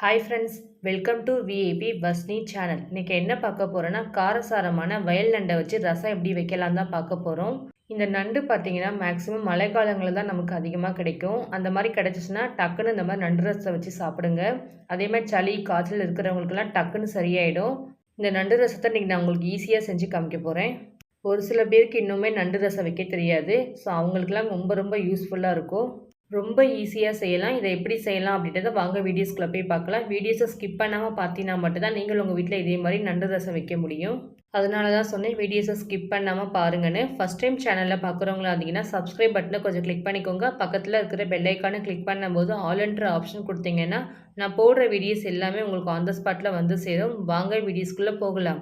Hi friends welcome to VAP பஸ்னி channel இன்றைக்கி என்ன பார்க்க போகிறோன்னா காரசாரமான வயல் நண்டை வச்சு ரசம் எப்படி வைக்கலாம் தான் பார்க்க போகிறோம் இந்த நண்டு பார்த்தீங்கன்னா மேக்ஸிமம் மழை காலங்களில் தான் நமக்கு அதிகமாக கிடைக்கும். அந்த மாதிரி கிடச்சிச்சின்னா டக்குன்னு இந்த மாதிரி நண்டு ரசத்தை வச்சு சாப்பிடுங்க. அதே மாதிரி சளி காய்ச்சல் இருக்கிறவங்களுக்குலாம் டக்குன்னு சரியாயிடும். இந்த நண்டு ரசத்தை இன்றைக்கி நான் உங்களுக்கு ஈஸியாக செஞ்சு காமிக்க போகிறேன் ஒரு சில பேருக்கு இன்னுமே நண்டு ரசம் வைக்க தெரியாது. ஸோ அவங்களுக்குலாம் ரொம்ப ரொம்ப யூஸ்ஃபுல்லாக இருக்கும். ரொம்ப ஈஸியாக செய்யலாம். இதை எப்படி செய்யலாம் அப்படின்றத வாங்க வீடியோஸ்குள்ளே போய் பார்க்கலாம். வீடியோஸை ஸ்கிப் பண்ணாமல் பார்த்தீங்கன்னா மட்டும்தான் நீங்கள் உங்கள் வீட்டில் இதே மாதிரி நண்டு ரசம் வைக்க முடியும். அதனால தான் சொன்னேன் வீடியோஸை ஸ்கிப் பண்ணாமல் பாருங்கன்னு. ஃபஸ்ட் டைம் சேனலில் பார்க்குறவங்களா இருந்தீங்கன்னா சப்ஸ்கிரைப் பட்டனை கொஞ்சம் கிளிக் பண்ணிக்கோங்க. பக்கத்தில் இருக்கிற பெல்லைக்கானை கிளிக் பண்ணும்போது ஆல்ன்ற ஆப்ஷன் கொடுத்தீங்கன்னா நான் போடுற வீடியோஸ் எல்லாமே உங்களுக்கு ஆன் த ஸ்பாட்டில் வந்து சேரும். வாங்க வீடியோஸ்குள்ளே போகலாம்.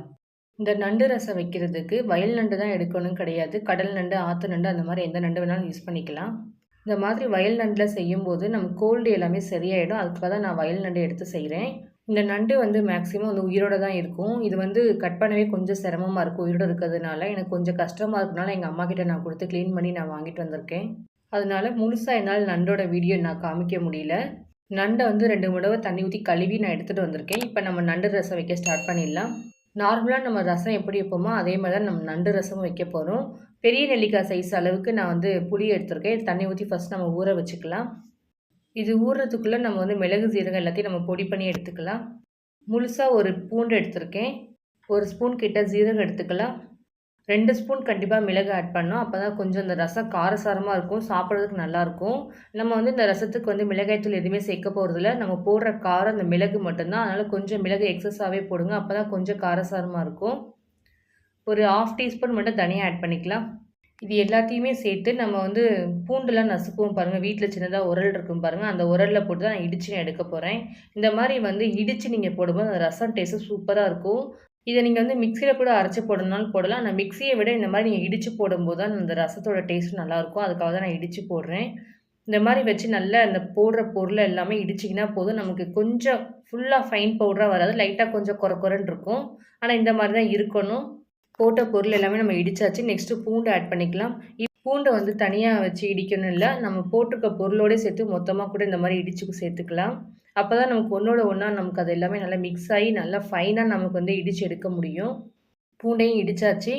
இந்த நண்டு ரசம் வைக்கிறதுக்கு வயல் நண்டு தான் எடுக்கணும் கிடையாது. கடல் நண்டு ஆற்று நண்டு அந்த மாதிரி எந்த நண்டு வேணாலும் யூஸ் பண்ணிக்கலாம். இந்த மாதிரி வயல் நண்டில் செய்யும்போது நம்ம கோல்டு எல்லாமே சரியாயிடும். அதுக்காக தான் நான் வயல் நண்டு எடுத்து செய்கிறேன் இந்த நண்டு வந்து மேக்ஸிமம் வந்து உயிரோட தான் இருக்கும். இது வந்து கட் பண்ணவே கொஞ்சம் சிரமமாக இருக்கும். உயிரோட இருக்கிறதுனால எனக்கு கொஞ்சம் கஷ்டமாக இருக்கனால எங்கள் அம்மா கிட்ட நான் கொடுத்து க்ளீன் பண்ணி நான் வாங்கிட்டு வந்திருக்கேன். அதனால முழுசாக என்னால் நண்டோட வீடியோ நான் காமிக்க முடியல. நண்டை வந்து ரெண்டு முடவை தண்ணி ஊற்றி கழுவி நான் எடுத்துகிட்டு வந்திருக்கேன். இப்போ நம்ம நண்டு ரசம் வைக்க ஸ்டார்ட் பண்ணிடலாம். நார்மலாக நம்ம ரசம் எப்படி வைப்போமோ அதே மாதிரி தான் நம்ம நண்டு ரசமும் வைக்க போகிறோம் பெரிய நெல்லிக்காய் சைஸ் அளவுக்கு நான் வந்து புளி எடுத்திருக்கேன். தண்ணி ஊற்றி ஃபஸ்ட் நம்ம ஊற வச்சுக்கலாம். இது ஊறுறதுக்குள்ளே நம்ம வந்து மிளகு சீரகம் எல்லாத்தையும் நம்ம பொடி பண்ணி எடுத்துக்கலாம். முழுசாக ஒரு பூண்டு எடுத்திருக்கேன். ஒரு ஸ்பூன் கிட்ட ஜீரகம் எடுத்துக்கலாம். ரெண்டு ஸ்பூன் கண்டிப்பாக மிளகு ஆட் பண்ணோம் அப்போ தான் கொஞ்சம் இந்த ரசம் காரசாரமாக இருக்கும். சாப்பிட்றதுக்கு நல்லாயிருக்கும் நம்ம வந்து இந்த ரசத்துக்கு வந்து மிளகாய்த்தூள் எதுவுமே சேர்க்க போகிறதில்ல நம்ம போடுற காரம் அந்த மிளகு மட்டும்தான். அதனால் கொஞ்சம் மிளகு எக்ஸஸாகவே போடுங்க. அப்போ தான் கொஞ்சம் காரசாரமாக இருக்கும். ஒரு ஆஃப் டீஸ்பூன் மட்டும் தனியாக ஆட் பண்ணிக்கலாம். இது எல்லாத்தையுமே சேர்த்து நம்ம வந்து பூண்டுலாம் நசுக்குவோம் பாருங்கள் வீட்டில் சின்னதாக உரல் இருக்கும் பாருங்கள் அந்த உரலில் போட்டு தான் நான் இடித்து எடுக்க போகிறேன் இந்த மாதிரி வந்து இடித்து நீங்கள் போடும்போது அந்த ரசம் டேஸ்ட்டு சூப்பராக இருக்கும். இதை நீங்கள் வந்து மிக்சியில் கூட அரைச்சி போடணும்னாலும் போடலாம். நான் மிக்சியை விட இந்த மாதிரி நீங்கள் இடித்து போடும்போது தான் அந்த ரசத்தோட டேஸ்ட் நல்லாயிருக்கும். அதுக்காக தான் நான் இடித்து போடுறேன். இந்த மாதிரி வச்சு நல்லா அந்த போடுற பொருளை எல்லாமே இடிச்சிங்கன்னா போதும். நமக்கு கொஞ்சம் ஃபுல்லாக ஃபைன் பவுடராக வராது. லைட்டாக கொஞ்சம் குறை குறைன்னு இருக்கும். ஆனால் இந்த மாதிரி தான் இருக்கணும். போட்ட பொருள் எல்லாமே நம்ம இடிச்சாச்சு. நெக்ஸ்ட்டு பூண்டு ஆட் பண்ணிக்கலாம். பூண்டை வந்து தனியாக வச்சு இடிக்கணும் இல்லை. நம்ம போட்டிருக்க பொருளோடய சேர்த்து மொத்தமாக கூட இந்த மாதிரி இடிச்சு சேர்த்துக்கலாம். அப்போ தான் நமக்கு ஒன்றோட ஒன்றா நமக்கு அது எல்லாமே நல்லா மிக்ஸ் ஆகி நல்லா ஃபைனாக நமக்கு வந்து இடித்து எடுக்க முடியும். பூண்டையும் இடித்தாச்சு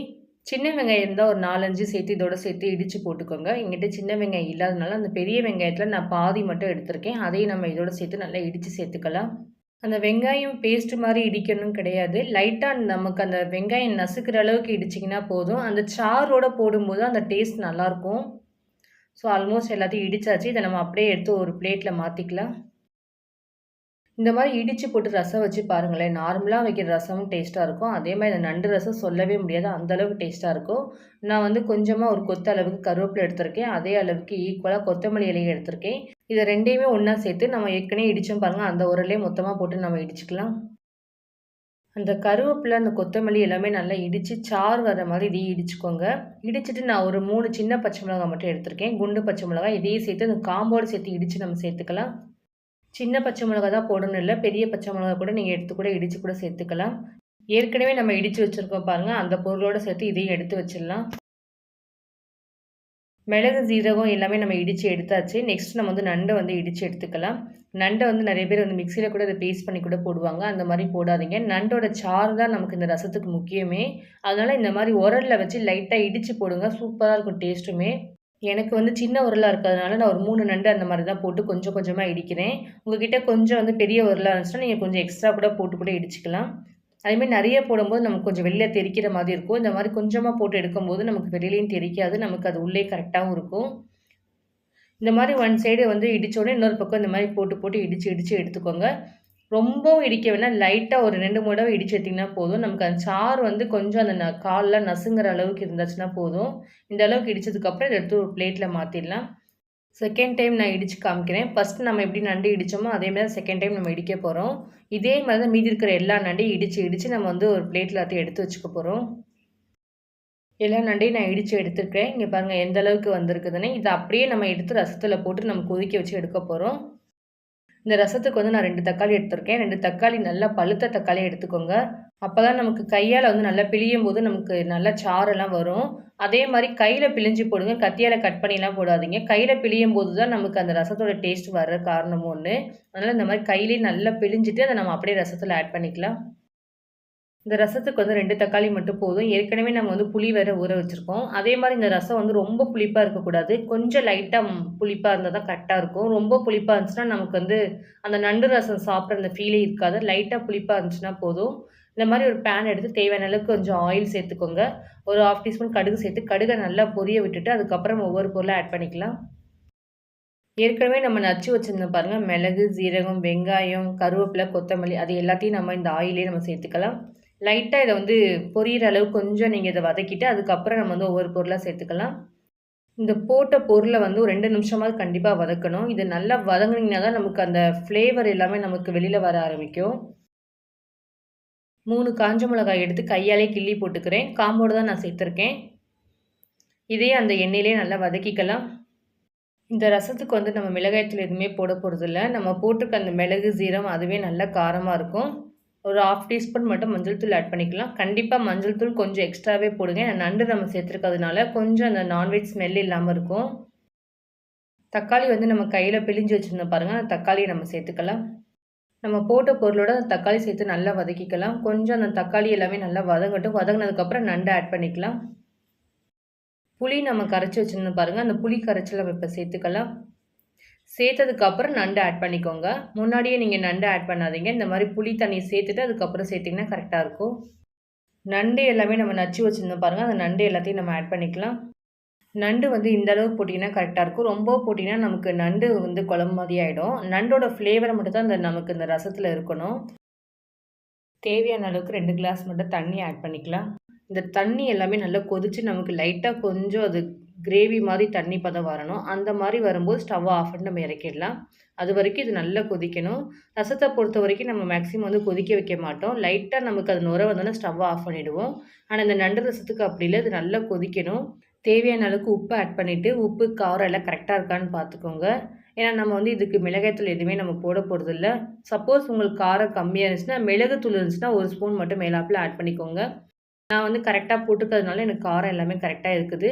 சின்ன வெங்காயம் இருந்தால் ஒரு நாலஞ்சு சேர்த்து இதோட சேர்த்து இடித்து போட்டுக்கோங்க. எங்கிட்ட சின்ன வெங்காயம் இல்லாதனால அந்த பெரிய வெங்காயத்தில் நான் பாதி மட்டும் எடுத்திருக்கேன். அதையும் நம்ம இதோட சேர்த்து நல்லா இடித்து சேர்த்துக்கலாம். அந்த வெங்காயம் பேஸ்ட் மாதிரி இடிக்கணும் கிடையாது. லைட்டாக நமக்கு அந்த வெங்காயம் நசுக்கிற அளவுக்கு இடிச்சிங்கன்னா போதும். அந்த சாரோட போடும்போது அந்த டேஸ்ட் நல்லாயிருக்கும். ஸோ ஆல்மோஸ்ட் எல்லாத்தையும் இடித்தாச்சு இதை நம்ம அப்படியே எடுத்து ஒரு பிளேட்டில் மாற்றிக்கலாம் இந்த மாதிரி இடித்து போட்டு ரசம் வச்சு பாருங்களேன். நார்மலாக வைக்கிற ரசமும் டேஸ்ட்டாக இருக்கும். அதே மாதிரி இந்த நண்டு ரசம் சொல்லவே முடியாது. அந்தளவுக்கு டேஸ்ட்டாக இருக்கும். நான் வந்து கொஞ்சமாக ஒரு கொத்த அளவுக்கு கருவேப்பிலை எடுத்திருக்கேன். அதே அளவுக்கு ஈக்குவலாக கொத்தமல்லி இலையை எடுத்திருக்கேன். இதை ரெண்டையுமே ஒன்றா சேர்த்து நம்ம ஏற்கனவே இடித்தோம் பாருங்கள் அந்த உரலே மொத்தமாக போட்டு நம்ம இடிச்சுக்கலாம். அந்த கருவேப்பிலை அந்த கொத்தமல்லி எல்லாமே நல்லா இடித்து சாறு வர மாதிரி இதையும் இடிச்சுக்கோங்க. இடிச்சிட்டு நான் ஒரு மூணு சின்ன பச்சை மிளகாய் மட்டும் எடுத்திருக்கேன். குண்டு பச்சை மிளகாய் இதையும் சேர்த்து அந்த காம்போடு சேர்த்து இடித்து நம்ம சேர்த்துக்கலாம். சின்ன பச்சை மிளகா தான் போடணும் இல்லை பெரிய பச்சை மிளகா கூட நீங்கள் எடுத்து கூட இடித்து கூட சேர்த்துக்கலாம். ஏற்கனவே நம்ம இடித்து வச்சுருக்கோம் பாருங்கள் அந்த பொருளோடு சேர்த்து இதையும் எடுத்து வச்சிடலாம். மிளகு ஜீரகம் எல்லாமே நம்ம இடித்து எடுத்தாச்சு. நெக்ஸ்ட் நம்ம வந்து நண்டை வந்து இடித்து எடுத்துக்கலாம். நண்டை வந்து நிறைய பேர் வந்து மிக்சியில் கூட அதை பேஸ்ட் பண்ணி கூட போடுவாங்க. அந்த மாதிரி போடாதீங்க. நண்டோட சாறு தான் நமக்கு இந்த ரசத்துக்கு முக்கியமே. அதனால் இந்த மாதிரி உரலில் வச்சு லைட்டாக இடித்து போடுங்க. சூப்பராக இருக்கும் டேஸ்ட்டுமே எனக்கு வந்து சின்ன உரலாக இருக்கிறதுனால நான் ஒரு மூணு நண்டு அந்த மாதிரி தான் போட்டு கொஞ்சம் கொஞ்சமாக இடிக்கிறேன். உங்ககிட்ட கொஞ்சம் வந்து பெரிய உரலாக இருந்துச்சுன்னா நீங்கள் கொஞ்சம் எக்ஸ்ட்ரா கூட போட்டு கூட இடிச்சிக்கலாம். அதேமாதிரி நிறைய போடும்போது நமக்கு கொஞ்சம் வெளியில் தெரிக்கிற மாதிரி இருக்கும். இந்த மாதிரி கொஞ்சமாக போட்டு எடுக்கும்போது நமக்கு வெளியிலையும் தெரிக்காது. நமக்கு அது உள்ளே கரெக்டாகவும் இருக்கும். இந்த மாதிரி ஒன் சைடு வந்து இடித்தோடனே இன்னொரு பக்கம் இந்த மாதிரி போட்டு போட்டு இடித்து இடித்து எடுத்துக்கோங்க. ரொம்பவும் இடிக்க வேணால் லைட்டாக ஒரு ரெண்டு மூணு தடவை இடிச்சு எடுத்திங்கன்னா போதும். நமக்கு அந்த சாறு வந்து கொஞ்சம் அந்த ந காலில் நசுங்கிற அளவுக்கு இருந்துச்சுன்னா போதும். இந்த அளவுக்கு இடித்ததுக்கப்புறம் இதை எடுத்து ஒரு பிளேட்டில் மாற்றிடலாம் செகண்ட் டைம் நான் இடித்து காமிக்கிறேன். ஃபர்ஸ்ட் நம்ம எப்படி நண்டு இடித்தோமோ அதே மாதிரி செகண்ட் டைம் நம்ம இடிக்க போகிறோம் இதே மாதிரி தான் மீதி இருக்கிற எல்லா நண்டையும் இடித்து இடித்து நம்ம வந்து ஒரு பிளேட்டில் எல்லாத்தையும் எடுத்து வச்சுக்க போகிறோம் எல்லா நண்டையும் நான் இடித்து எடுத்துருக்கேன் இங்கே பாருங்கள் எந்த அளவுக்கு வந்திருக்குதுன்னு. இதை அப்படியே நம்ம எடுத்து ரசத்தில் போட்டு நம்ம கொதிக்க வச்சு எடுக்க போகிறோம் இந்த ரசத்துக்கு வந்து நான் ரெண்டு தக்காளி எடுத்திருக்கேன். ரெண்டு தக்காளி நல்லா பழுத்த தக்காளி எடுத்துக்கோங்க. அப்போ தான் நமக்கு கையால் வந்து நல்லா பிழியும் போது நமக்கு நல்லா சாரெல்லாம் வரும். அதே மாதிரி கையில் பிழிஞ்சு போடுங்க. கத்தியால் கட் பண்ணிலாம் போடாதீங்க. கையில் பிழியும் போது தான் நமக்கு அந்த ரசத்தோட டேஸ்ட் வர்ற காரணம் ஒன்று அதனால் இந்த மாதிரி கையிலேயே நல்லா பிழிஞ்சிட்டு அதை நம்ம அப்படியே ரசத்தில் ஆட் பண்ணிக்கலாம். இந்த ரசத்துக்கு வந்து ரெண்டு தக்காளி மட்டும் போதும். ஏற்கனவே நம்ம வந்து புளி வேற ஊற வச்சுருக்கோம். அதே மாதிரி இந்த ரசம் வந்து ரொம்ப புளிப்பாக இருக்கக்கூடாது. கொஞ்சம் லைட்டாக புளிப்பாக இருந்தால் தான் கரெக்டாக இருக்கும். ரொம்ப புளிப்பாக இருந்துச்சுன்னா நமக்கு வந்து அந்த நண்டு ரசம் சாப்பிட்ற அந்த ஃபீலே இருக்காது. லைட்டாக புளிப்பாக இருந்துச்சுன்னா போதும். இந்த மாதிரி ஒரு பேன் எடுத்து தேவையான அளவுக்கு கொஞ்சம் ஆயில் சேர்த்துக்கோங்க. ஒரு ஆஃப் டீஸ்பூன் கடுகு சேர்த்து கடுகை நல்லா பொரிய விட்டுட்டு அதுக்கப்புறம் ஒவ்வொரு பொருளாக ஆட் பண்ணிக்கலாம். ஏற்கனவே நம்ம நச்சு வச்சுருந்தோம் பாருங்கள் மிளகு ஜீரகம் வெங்காயம் கருவேப்பிலை கொத்தமல்லி அது எல்லாத்தையும் நம்ம இந்த ஆயிலே நம்ம சேர்த்துக்கலாம். லைட்டாக இதை வந்து பொரியிற அளவுக்கு கொஞ்சம் நீங்கள் இதை வதக்கிட்டு அதுக்கப்புறம் நம்ம வந்து ஒவ்வொரு பொருளாக சேர்த்துக்கலாம். இந்த போட்ட பொருளை வந்து ஒரு ரெண்டு நிமிஷமாவது கண்டிப்பாக வதக்கணும். இது நல்லா வதங்கினீங்கன்னா தான் நமக்கு அந்த ஃப்ளேவர் எல்லாமே நமக்கு வெளியில் வர ஆரம்பிக்கும். மூணு காஞ்ச மிளகாய் எடுத்து கையாலே கிள்ளி போட்டுக்கிறேன். காம்போடு தான் நான் சேர்த்துருக்கேன். இதே அந்த எண்ணெயிலே நல்லா வதக்கிக்கலாம். இந்த ரசத்துக்கு வந்து நம்ம மிளகாயத்தில் எதுவுமே போட போகிறதில்ல நம்ம போட்டிருக்க அந்த மிளகு ஜீரம் அதுவே நல்லா காரமாக இருக்கும். ஒரு ஆஃப் டீஸ்பூன் மட்டும் மஞ்சள் தூள் ஆட் பண்ணிக்கலாம். கண்டிப்பாக மஞ்சள் தூள் கொஞ்சம் எக்ஸ்ட்ராவே போடுங்க. நண்டு நம்ம சேர்த்துருக்கிறதுனால கொஞ்சம் அந்த நான்வெஜ் ஸ்மெல் இல்லாமல் இருக்கும். தக்காளி வந்து நம்ம கையில் பிழிஞ்சு வச்சுருந்தோம் பாருங்கள் அந்த தக்காளியை நம்ம சேர்த்துக்கலாம். நம்ம போட்ட பொருளோட தக்காளி சேர்த்து நல்லா வதக்கிக்கலாம். கொஞ்சம் அந்த தக்காளி எல்லாமே நல்லா வதங்கட்டும். வதங்கினதுக்கப்புறம் நண்டை ஆட் பண்ணிக்கலாம். புளி நம்ம கரைச்சி வச்சுருந்தோம் பாருங்கள் அந்த புளி கரைச்சல் நம்ம இப்போ சேர்த்துக்கலாம். சேர்த்ததுக்கப்புறம் நண்டு ஆட் பண்ணிக்கோங்க. முன்னாடியே நீங்கள் நண்டு ஆட் பண்ணாதீங்க. இந்த மாதிரி புளி தண்ணி சேர்த்துட்டு அதுக்கப்புறம் சேர்த்திங்கன்னா கரெக்டாக இருக்கும். நண்டு எல்லாமே நம்ம நச்சு வச்சுருந்தோம் பாருங்கள் அந்த நண்டு எல்லாத்தையும் நம்ம ஆட் பண்ணிக்கலாம். நண்டு வந்து இந்த அளவுக்கு போட்டிங்கன்னா கரெக்டாக இருக்கும். ரொம்ப போட்டிங்கன்னா நமக்கு நண்டு வந்து குழம்பு மாதிரி ஆகிடும் நண்டோட ஃப்ளேவரை மட்டும் தான் இந்த நமக்கு இந்த ரசத்தில் இருக்கணும். தேவையான அளவுக்கு ரெண்டு கிளாஸ் மட்டும் தண்ணி ஆட் பண்ணிக்கலாம். இந்த தண்ணி எல்லாமே நல்லா கொதித்து நமக்கு லைட்டாக கொஞ்சம் அது கிரேவி மாதிரி தண்ணி பதம் வரணும். அந்த மாதிரி வரும்போது ஸ்டவ்வை ஆஃப் பண்ணி நம்ம இறக்கிடலாம். அது வரைக்கும் இது நல்லா கொதிக்கணும். ரசத்தை பொறுத்த வரைக்கும் நம்ம மேக்ஸிமம் வந்து கொதிக்க வைக்க மாட்டோம். லைட்டாக நமக்கு அது நுர வந்தோன்னா ஸ்டவ்வை ஆஃப் பண்ணிவிடுவோம் ஆனால் இந்த நண்டு ரசத்துக்கு அப்படி இல்லை. இது நல்லா கொதிக்கணும். தேவையான அளவுக்கு உப்பு ஆட் பண்ணிவிட்டு உப்பு காரம் எல்லாம் கரெக்டாக இருக்கான்னு பார்த்துக்கோங்க ஏன்னா நம்ம வந்து இதுக்கு மிளகாய்த்தூள் எதுவுமே நம்ம போட போகிறது இல்லை. சப்போஸ் உங்களுக்கு காரம் கம்மியாக இருந்துச்சுன்னா மிளகுத்தூள் இருந்துச்சுன்னா ஒரு ஸ்பூன் மட்டும் மேலாப்பில் ஆட் பண்ணிக்கோங்க. நான் வந்து கரெக்டாக போட்டுக்கிறதுனால எனக்கு காரம் எல்லாமே கரெக்டாக இருக்குது.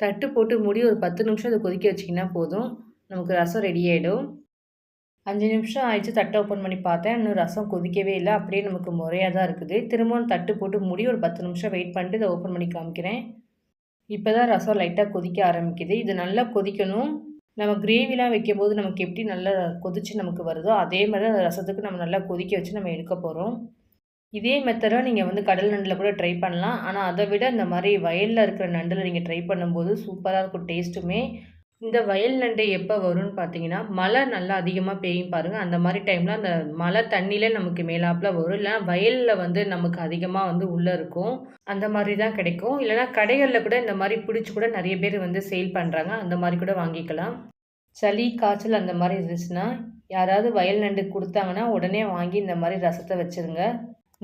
தட்டு போட்டு முடி ஒரு பத்து நிமிஷம் அதை கொதிக்க வச்சிங்கன்னா போதும். நமக்கு ரசம் ரெடி ஆகிடும் அஞ்சு நிமிஷம் ஆயிடுச்சு தட்டை ஓப்பன் பண்ணி பார்த்தேன். இன்னும் ரசம் கொதிக்கவே இல்லை. அப்படியே நமக்கு முறையாக தான் இருக்குது. திரும்பவும் தட்டு போட்டு முடி ஒரு பத்து நிமிஷம் வெயிட் பண்ணிட்டு இதை ஓப்பன் பண்ணி காமிக்கிறேன். இப்போ தான் ரசம் லைட்டாக கொதிக்க ஆரம்பிக்குது. இது நல்லா கொதிக்கணும். நம்ம கிரேவிலாம் வைக்கும்போது நமக்கு எப்படி நல்லா கொதித்து நமக்கு வருதோ அதே மாதிரி அந்த ரசத்துக்கு நம்ம நல்லா கொதிக்க வச்சு நம்ம எடுக்க போகிறோம் இதே மெத்தடாக நீங்கள் வந்து கடல் நண்டில் கூட ட்ரை பண்ணலாம். ஆனால் அதை விட இந்த மாதிரி வயலில் இருக்கிற நண்டில் நீங்கள் ட்ரை பண்ணும்போது சூப்பராக இருக்கும் டேஸ்ட்டுமே இந்த வயல் நண்டு எப்போ வரும்னு பார்த்தீங்கன்னா மழை நல்லா அதிகமாக பெய்யும் பாருங்கள் அந்த மாதிரி டைமில் அந்த மழை தண்ணியிலே நமக்கு மேலாப்பில் வரும். இல்லைனா வயலில் வந்து நமக்கு அதிகமாக வந்து உள்ளே இருக்கும். அந்த மாதிரி தான் கிடைக்கும். இல்லைனா கடைகளில் கூட இந்த மாதிரி பிடிச்சி கூட நிறைய பேர் வந்து சேல் பண்ணுறாங்க அந்த மாதிரி கூட வாங்கிக்கலாம். சளி காய்ச்சல் அந்த மாதிரி இருந்துச்சுன்னா யாராவது வயல் நண்டு கொடுத்தாங்கன்னா உடனே வாங்கி இந்த மாதிரி ரசத்தை வச்சுருங்க.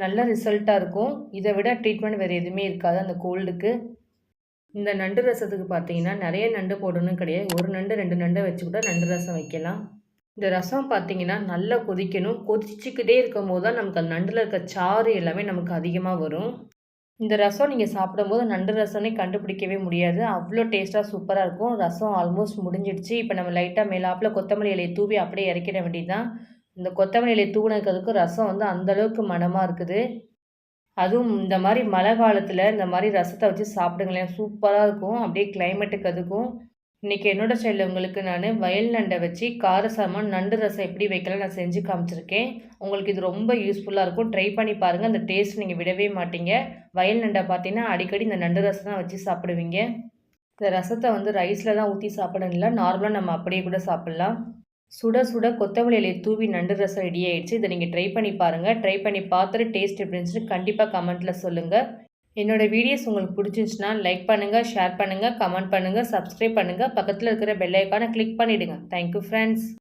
நல்ல ரிசல்ட்டாக இருக்கும். இதை விட ட்ரீட்மெண்ட் வேறு எதுவுமே இருக்காது. அந்த கோல்டுக்கு இந்த நண்டு ரசத்துக்கு பார்த்தீங்கன்னா நிறைய நண்டு போடணும் கிடையாது. ஒரு நண்டு ரெண்டு நண்டை வச்சு கூட நண்டு ரசம் வைக்கலாம். இந்த ரசம் பார்த்தீங்கன்னா நல்லா கொதிக்கணும். கொதிச்சுக்கிட்டே இருக்கும் போது தான் நமக்கு அந்த நண்டில் இருக்க சாறு எல்லாமே நமக்கு அதிகமாக வரும். இந்த ரசம் நீங்கள் சாப்பிடும்போது நண்டு ரசம்னே கண்டுபிடிக்கவே முடியாது. அவ்வளோ டேஸ்ட்டாக சூப்பராக இருக்கும். ரசம் ஆல்மோஸ்ட் முடிஞ்சிடுச்சு. இப்போ நம்ம லைட்டாக மேலாப்பில் கொத்தமல்லி இலையை தூவி அப்படியே இறக்கிட வேண்டியது தான் இந்த கொத்தமல்லி இலையை தூவினதுக்கு ரசம் வந்து அந்தளவுக்கு மனமாக இருக்குது. அதுவும் இந்த மாதிரி மழை காலத்தில் இந்த மாதிரி ரசத்தை வச்சு சாப்பிடுங்களேன். சூப்பராக இருக்கும். அப்படியே கிளைமேட்டுக்கு அதுக்கும். இன்றைக்கி என்னோடய ஸ்டைலில் உங்களுக்கு நான் வயல் நண்டை வச்சு காரசாரமாக நண்டு ரசம் எப்படி வைக்கலாம் நான் செஞ்சு காமிச்சிருக்கேன். உங்களுக்கு இது ரொம்ப யூஸ்ஃபுல்லாக இருக்கும். ட்ரை பண்ணி பாருங்கள் அந்த டேஸ்ட் நீங்கள் விடவே மாட்டீங்க. வயல் நண்டை பார்த்தீங்கன்னா அடிக்கடி இந்த நண்டு ரசம் தான் வச்சு சாப்பிடுவீங்க. இந்த ரசத்தை வந்து ரைஸில் தான் ஊற்றி சாப்பிடணும் இல்லை நார்மலாக நம்ம அப்படியே கூட சாப்பிட்லாம். சுட சுட கொத்தமல்லி இலையை தூவி நண்டு ரசம் ரெடி ஆயிடுச்சு. இதை நீங்கள் ட்ரை பண்ணி பாருங்கள் ட்ரை பண்ணி பார்த்துட்டு டேஸ்ட் எப்படி இருந்துச்சுன்னு கண்டிப்பாக கமெண்ட்டில் சொல்லுங்கள் என்னோடய வீடியோஸ் உங்களுக்கு பிடிச்சிருந்துச்சுன்னா லைக் பண்ணுங்கள் ஷேர் பண்ணுங்கள் கமெண்ட் பண்ணுங்கள் சப்ஸ்கிரைப் பண்ணுங்கள் பக்கத்தில் இருக்கிற பெல் ஐக்கானை கிளிக் பண்ணிவிடுங்க தேங்க்யூ ஃப்ரெண்ட்ஸ்